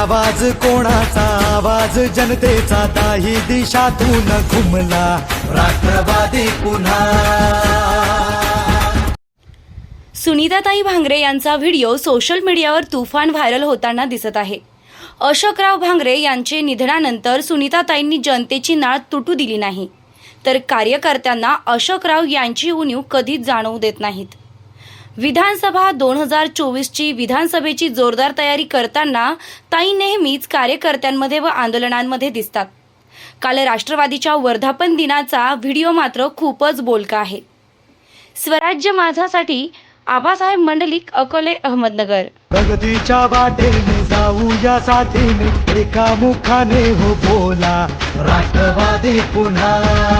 आवाज कोणाचा? आवाज जनतेचा. ताही दिशातून घुमला राष्ट्रवादी पुन्हा. सुनीताताई भांगरे यांचा व्हिडिओ सोशल मीडियावर तुफान व्हायरल होताना दिसत आहे. अशोकराव भांगरे यांचे निधनानंतर सुनीताताईंनी जनतेची नाळ तुटू दिली नाही. तर कार्यकर्त्यांना अशोकराव यांची उणीव कधीच जाणवू देत नाहीत. विधानसभा दोन हजार चोवीसची विधानसभेची जोरदार तयारी करताना ताई नेहमीच कार्यकर्त्यांमध्ये व आंदोलनांमध्ये दिसतात. काल राष्ट्रवादीच्या वर्धापन दिनाचा व्हिडिओ मात्र खूपच बोलका आहे. स्वराज्य माझासाठी आबासाहेब मंडलिक अकोले अहमदनगर. प्रगतीच्या वाटेने जाऊया साथीने एका मुखाने हो बोला राष्ट्रवादी पुन्हा.